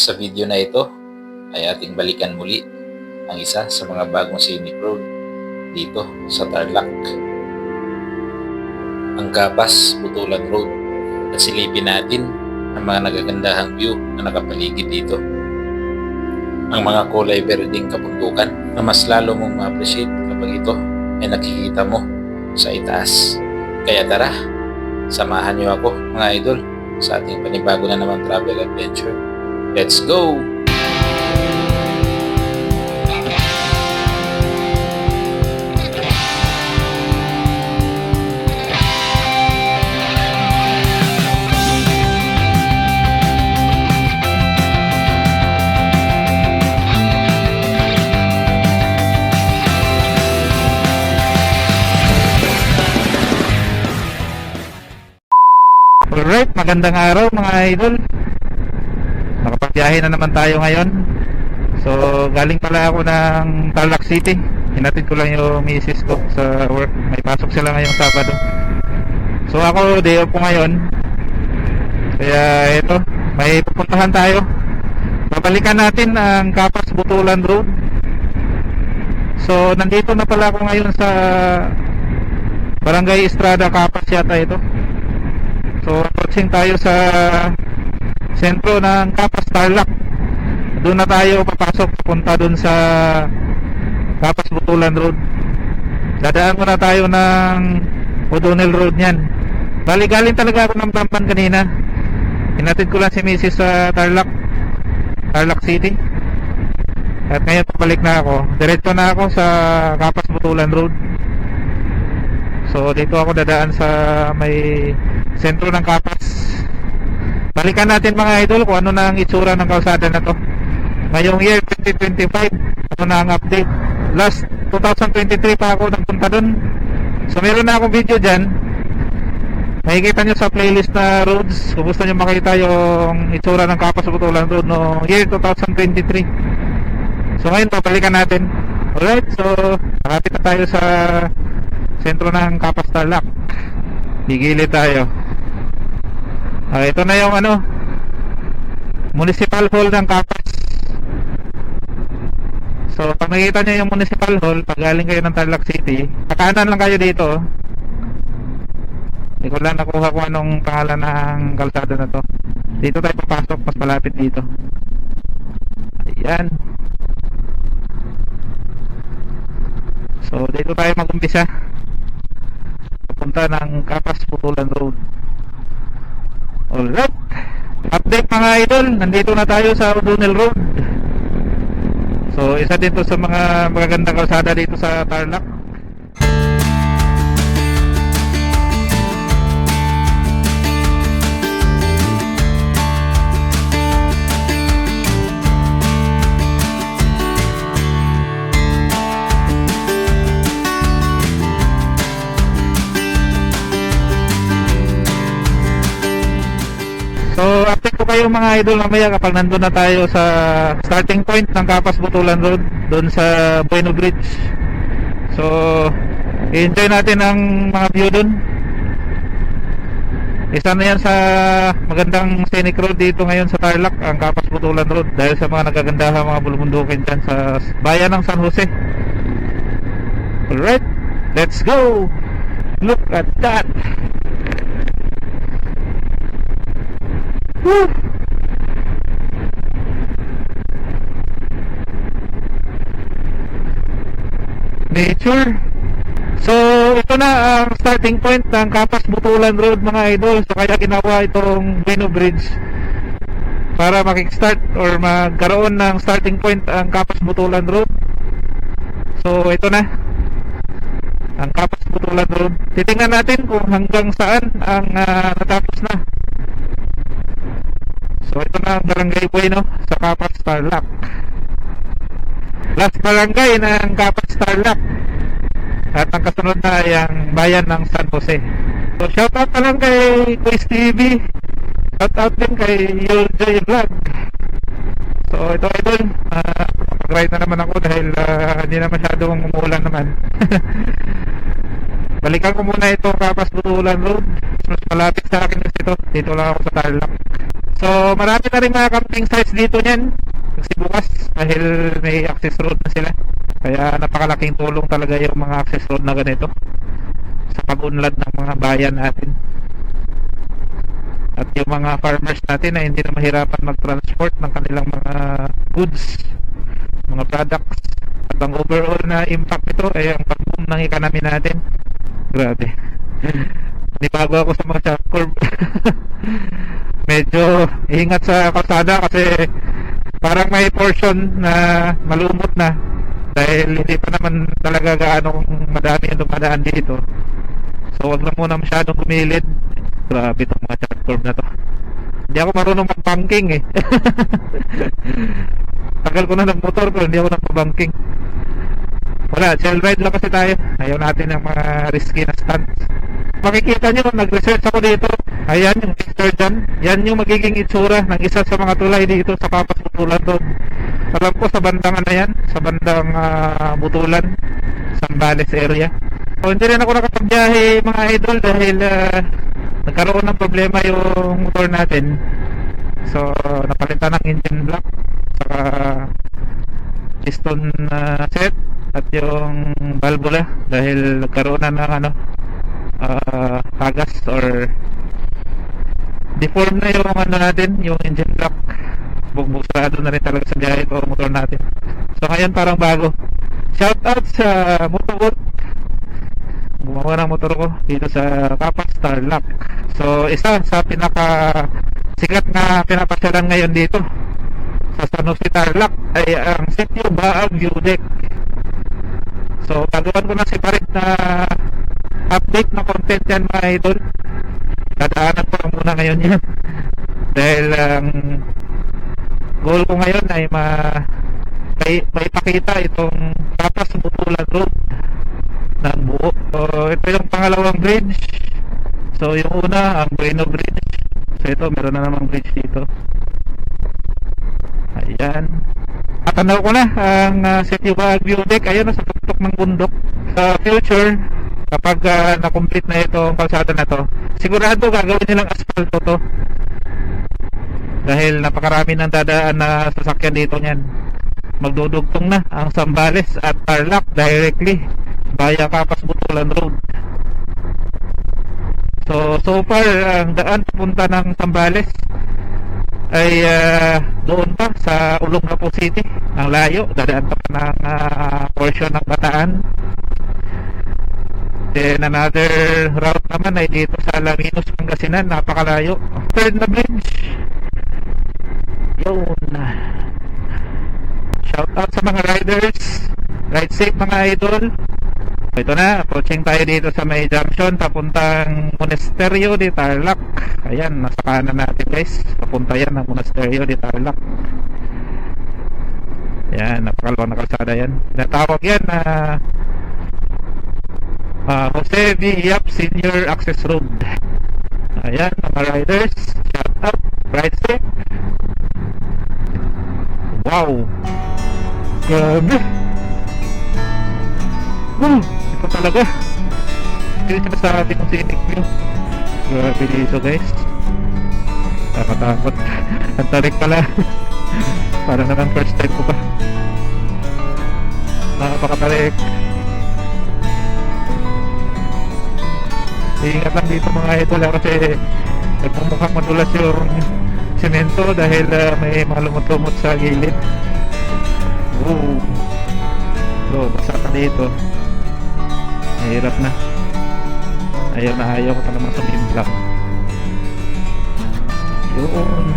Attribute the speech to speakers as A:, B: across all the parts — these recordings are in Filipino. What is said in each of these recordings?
A: Sa video na ito ay ating balikan muli ang isa sa mga bagong scenic road dito sa Tarlac. Ang Kapas Butulan Road at silipin natin ang mga nagagandahang view na nakapaligid dito. Ang mga kulay berdeng kabundukan na mas lalo mong ma-appreciate kapag ito ay nakikita mo sa itaas. Kaya tara, samahan niyo ako mga idol sa ating panibago na naman travel adventure. Let's go!
B: Alright, magandang araw mga idol. Nakapagbiyahe na naman tayo ngayon. So, galing pala ako ng Tarlac City. Hinatid ko lang yung misis ko sa work. May pasok sila ngayong Sabado. So, ako day off ko ngayon. Kaya ito, may pupuntahan tayo. Babalikan natin ang Kapas Butulan Road. So, nandito na pala ako ngayon sa Barangay Estrada Kapas yata ito. So, approaching tayo sa sentro ng Kapas Tarlac. Doon na tayo papasok punta doon sa Kapas Butulan Road. Dadaan muna tayo ng O'Donnell Road niyan. Bali galing talaga ako ng Tampan kanina. Hinatid ko lang si Mrs. sa Tarlac. Tarlac City. At ngayon pabalik na ako. Diretso na ako sa Kapas Butulan Road. So dito ako dadaan sa may sentro ng Kapas. Balikan natin mga idol kung ano na ang itsura ng kalsada na to. Ngayong year 2025, ano na ang update. Last 2023 pa ako nagpunta dun. So meron na akong video dyan. Makikita nyo sa playlist na roads. Kung gusto nyo makita yung itsura ng Kapas Butulan Road no year 2023. So ngayon papalikan natin. Alright, so nakapit na tayo sa sentro ng Kapas Tarlac. Gigilid tayo. Ah, ito na yung ano Municipal Hall ng Kapas. So, pag nakita nyo yung Municipal Hall, pag galing kayo ng Tarlac City, kakanan lang kayo dito. Hindi ko lang nakuha kung anong pangalan ng kalsada na to. Dito tayo papasok, mas malapit dito. Ayan. So, dito tayo mag-umpisa. Papunta ng Kapas Putulan Road. Alright. Update mga idol, nandito na tayo sa O'Donnell Road. So, isa dito sa mga magagandang kalsada dito sa Tarlac. Kayo mga idol mamaya kapag nandun na tayo sa starting point ng Kapas Butulan Road doon sa Bueno Bridge. So, enjoy natin ang mga view doon. Isa na yan sa magandang scenic road dito ngayon sa Tarlac, ang Kapas Butulan Road dahil sa mga nagagandahang mga bulubundukin dyan sa bayan ng San Jose. Alright, let's go! Look at that! Woo! Nature. So, ito na ang starting point ng Kapas Butulan Road mga idol. So, kaya ginawa itong Beno Bridge para makik-start or magkaroon ng starting point ang Kapas Butulan Road. So, ito na ang Kapas Butulan Road. Titingnan natin kung hanggang saan ang ah, natapos na. So ito na ang Barangay Bueno sa Kapas Tarlac. Last barangay ng Kapas Tarlac. At ang kasunod na ay ang bayan ng San Jose. So shoutout na lang kay Quiz TV. Shoutout din kay Yul J Vlog. So ito idol, uh, ride na naman ako dahil ah, hindi na masyadong umuulan naman. Balikan ko muna ito Kapas Butulan Road. Mas malapit sa akin ito. Dito lang ako sa Tarlac. So, marami na rin mga camping sites dito niyan. Kasi bukas, dahil may access road na sila. Kaya napakalaking tulong talaga yung mga access road na ganito sa pag-unlad ng mga bayan natin. At yung mga farmers natin na hindi na mahirapan mag-transport ng kanilang mga goods, mga products. At ang overall na impact nito ay ang pag-boom ng economy natin. Grabe. Nibago ako sa mga curve. Medyo ingat sa kalsada kasi parang may portion na malumot na dahil hindi pa naman talaga gaano madami yung dumadaan dito. So wag lang muna masyadong gumilid. Grabe itong mga chat curve na to. Hindi ako marunong mag-banking eh. Tagal ko na ng motor pero hindi ako nagpa-banking. Wala, chill ride lang kasi tayo. Ayaw natin ng mga risky na stunts. Makikita nyo, nag-research ako dito. Ayan yung picture dyan. Yan yung magiging itsura ng isa sa mga tulay dito sa Papas Butulan Road. Alam ko sa bandang ano yan, sa bandang ah, Butulan, Sambales area. So, hindi rin ako nakapagbiyahe mga idol dahil ah, nagkaroon ng problema yung motor natin. So, napalitan ng engine block saka piston na set at yung valvula dahil nagkaroon na ng ano ah, tagas or deform na yung ano natin yung engine block bugbusado na rin talaga sa biyahe ko motor natin. So ngayon parang bago. Shout out sa Motobot gumawa ng motor ko dito sa Kapas Tarlac so isa sa pinaka sikat na pinapasyalan ngayon dito sa San Jose Tarlac ay ang sitio Baag Deck so gagawin ko na separate na update na content yan mga idol. Dadaanan ko lang muna ngayon yan. Dahil ang goal ko ngayon ay ma may, may pakita itong Tapas Butulan Road ng buo. So ito yung pangalawang bridge. So yung una ang Bueno Bridge. So ito meron na namang bridge dito. Ayan. At tanaw ko na ang uh, City Baguio Deck. Ayun nasa ng bundok sa future kapag ah, na-complete na itong kalsada na to sigurado gagawin nilang asfalto to. Dahil napakarami ng dadaan na sasakyan dito niyan. Magdudugtong na ang Sambales at Tarlac directly via Kapas Butulan Road. So so far ang daan punta ng Sambales ay ah, doon pa sa Olongapo City ang layo dadaan pa pa ng ah, portion ng Bataan Then another route naman ay dito sa Alaminos, Pangasinan, napakalayo. Third na bridge. Yun. Shout out sa mga riders. Ride safe mga idol. Ito na, approaching tayo dito sa may junction papuntang Monasterio de Tarlac. Ayan, nasa kanan natin guys. Papunta yan ng Monasterio de Tarlac. Yan, napakalawang na kalsada yan. Tinatawag yan na Ah, Jose V. Yap Senior Access Road. Ayan, mga riders. Shout out. Ride safe. Wow. Grabe. Wow. Ito talaga. Hindi siya sa ating kung scenic. Grabe dito guys. Takatakot. Ang tarik pala. Para naman first time ko pa. Nakapakatarik. Ingat lang dito mga idol ah, kasi nagmumukhang madulas yung semento dahil ah, may mga lumot-lumot sa gilid. Oo. So, basa ka dito. Mahirap na. Ayaw na ayaw ko talagang sumimpla. Yun.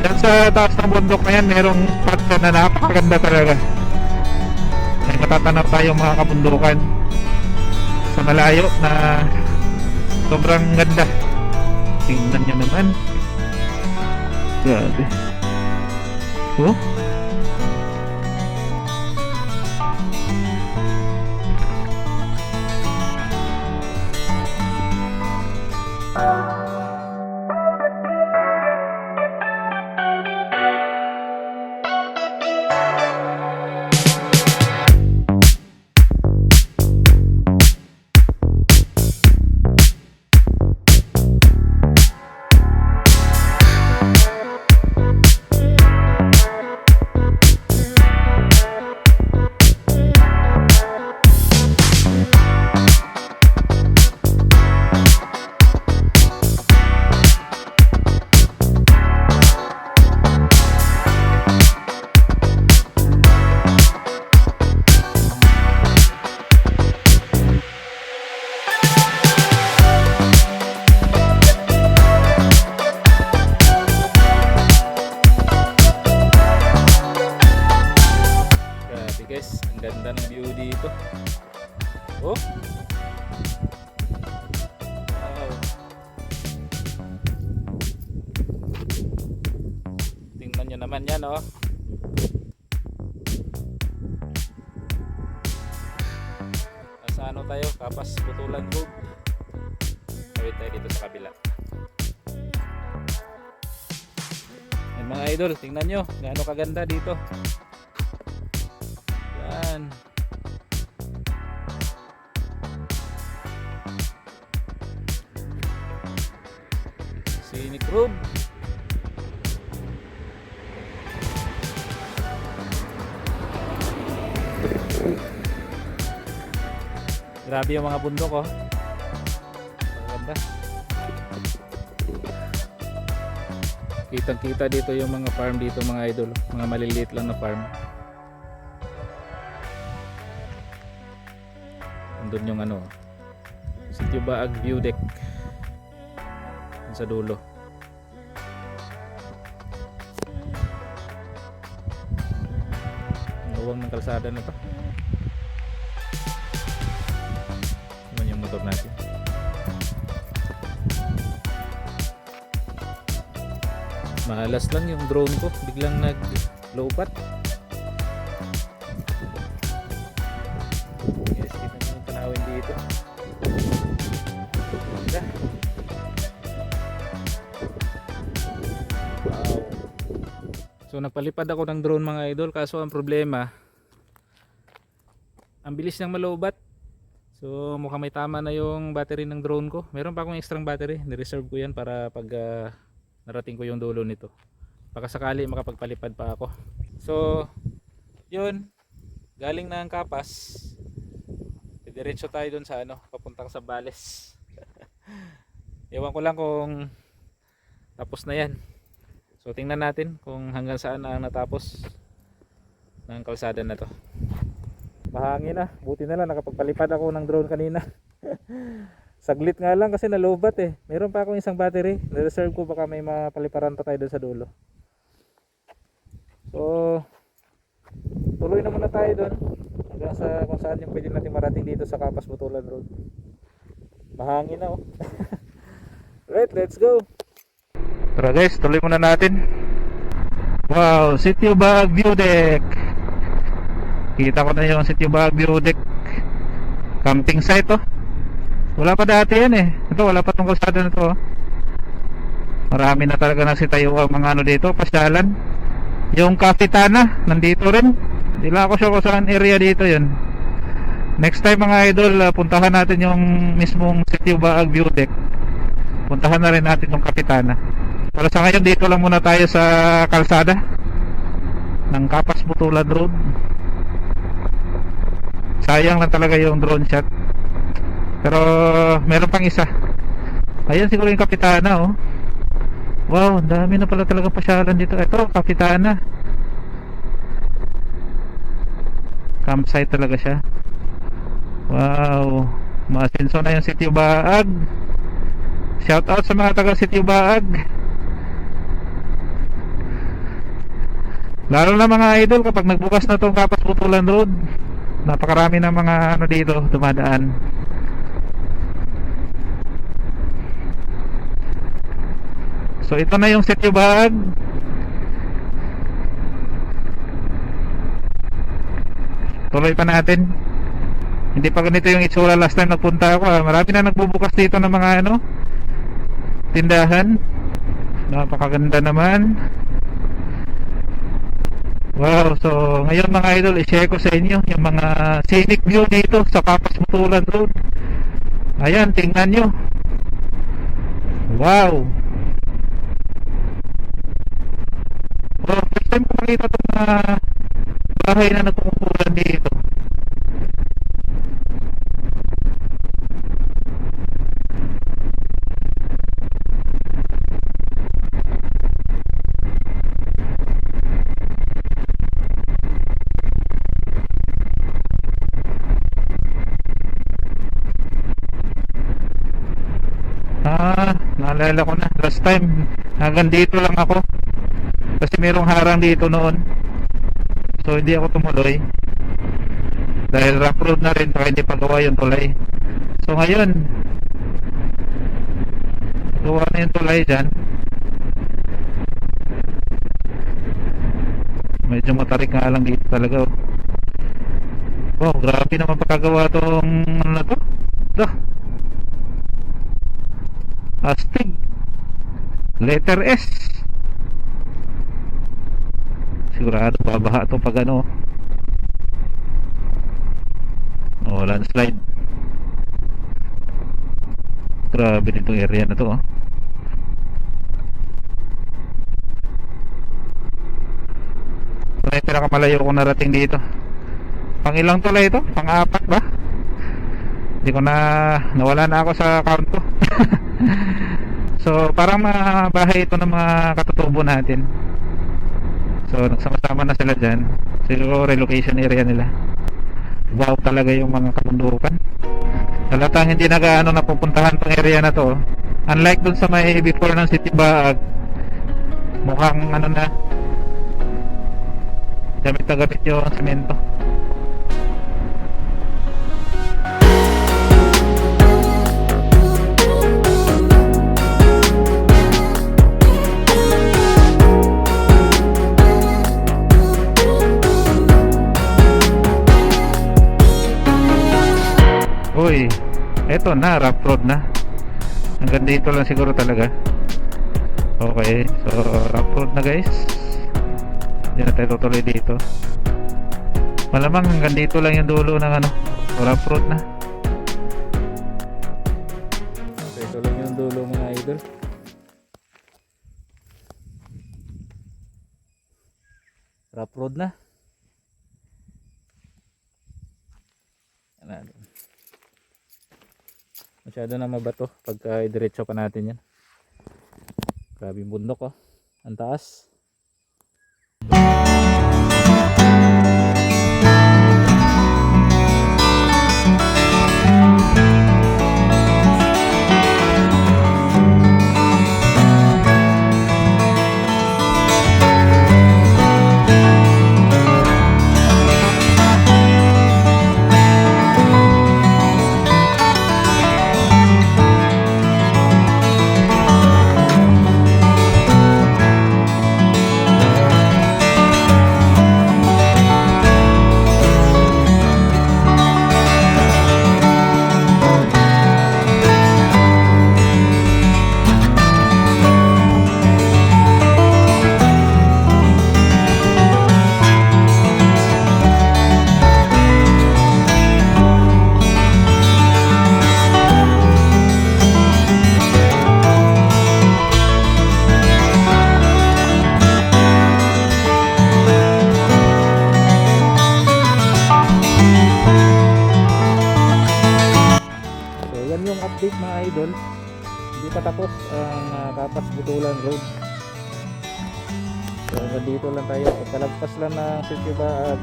B: Yan sa taas ng bundok na yan, merong spot dyan na napakaganda talaga. May matatanaw tayong mga kabundukan sa malayo na sobrang ganda tingnan nyo naman grabe oh
A: Bye. Mga idol, tingnan nyo. Gaano kaganda dito. Yan. Scenic Road. Grabe yung mga bundok oh. Kitang kita dito yung mga farm dito mga idol. Mga maliliit lang na farm. Andun yung ano. Sitio Baag View Deck. Sa dulo. Ang Luwang ng kalsada na to. Naman yung motor natin. Malas lang yung drone ko. Biglang nag lowbat. Yes, kita nyo yung tanawin dito. Ganda. Wow. So nagpalipad ako ng drone mga idol kaso ang problema ang bilis niyang malobat. So mukhang may tama na yung battery ng drone ko. Meron pa akong extra battery, ni-reserve ko 'yan para pag ah, narating ko yung dulo nito. Baka sakali makapagpalipad pa ako. So 'yun, galing na ang Kapas. Diretso tayo dun sa ano, papuntang sa Bales. Ewan ko lang kung tapos na 'yan. So tingnan natin kung hanggang saan ang natapos ng kalsada na to. Mahangin na. Buti na lang nakapagpalipad ako ng drone kanina. Saglit nga lang kasi nalobat eh. Meron pa akong isang battery. Na-reserve ko baka may mapaliparan pa tayo doon sa dulo. So, tuloy na muna tayo doon. Hanggang sa kung saan yung pwede natin marating dito sa Kapas Butulan Road. Mahangin na oh. right, let's go.
B: Tara guys, tuloy muna natin. Wow, Sitio Baag View Deck. Kita ko na yung Sitio Baag View Deck. Camping site oh. Wala pa dati yan eh. Ito, wala pa tong kalsada na to. oh. Marami na talaga nagsitayo ang mga ano dito, pasyalan. Yung Kapitana, nandito rin. Hindi lang ako sure kung saan area dito yun. Next time mga idol, ah, puntahan natin yung mismong Sitio Baag View. Puntahan na rin natin yung Kapitana. Pero sa ngayon dito lang muna tayo sa kalsada ng Kapas Butulan Road. Sayang lang talaga yung drone shot. Pero meron pang isa. Ayan siguro yung Kapitana oh. Wow, ang dami na pala talaga pasyalan dito. Ito, Kapitana. Campsite talaga siya. Wow. Maasenso na yung Sitio Baag. Shout out sa mga taga Sitio Baag. Lalo na mga idol kapag nagbukas na tong Kapas Putulan Road. Napakarami ng mga ano dito dumadaan. So ito na yung Sitio Baag. Tuloy pa natin. Hindi pa ganito yung itsura last time nagpunta ako. ah. Marami na nagbubukas dito ng mga ano tindahan. Napakaganda naman. Wow, so ngayon mga idol, i-share ko sa inyo yung mga scenic view dito sa Kapas Mutulan Road. Ayan, tingnan nyo. Wow. Oh, first time ko makita itong mga bahay na nagkumukulan dito. Ah, naalala ko na. Last time, hanggang dito lang ako. Kasi merong harang dito noon. So, hindi ako tumuloy. Dahil rough road na rin, saka hindi pa gawa yung tulay. So, ngayon, gawa na yung tulay dyan. medyo matarik nga lang dito talaga oh. wow grabe naman pagkagawa tong ano na to ito astig letter S sigurado babaha to pag ano oh landslide grabe nitong area na to oh Ito na yung pinakamalayo kong narating dito. Pang ilang tulay ito? Pang apat ba? Hindi ko na nawala na ako sa count ko. so parang mga bahay ito ng mga katutubo natin. So nagsama-sama na sila dyan. Siguro relocation area nila. Wow talaga yung mga kabundukan. Halatang hindi na gaano napupuntahan tong area na to. Unlike dun sa may before ng City Baag, mukhang ano na, gamit na gamit yung semento. Uy, eto na, rough road na. Hanggang dito lang siguro talaga. Okay, so rough road na guys. Hindi na tayo tutuloy dito. Malamang hanggang dito lang yung dulo ng ano, rough road na. Okay, ito lang yung dulo mga idol. Rough road na. Ano, Masyado na mabato pagka diretso pa natin yan. Grabe bundok oh. Ang taas. Idol. Hindi pa tapos ang uh, Kapas Butulan Road. So dito lang tayo. Pagkalagpas lang ng City at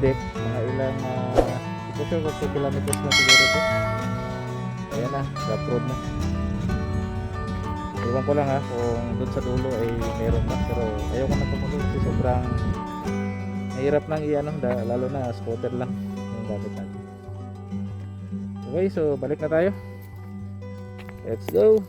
B: deck, mga ilang uh, ito sure kung 2 kilometers na siguro to. Ayan na, rough road na. Iwan ko lang ha kung doon sa dulo ay meron ba. Pero ayoko na tumuloy kasi sobrang mahirap nang i-ano, lalo na scooter lang yung gamit natin. Okay, so balik na tayo. Let's go.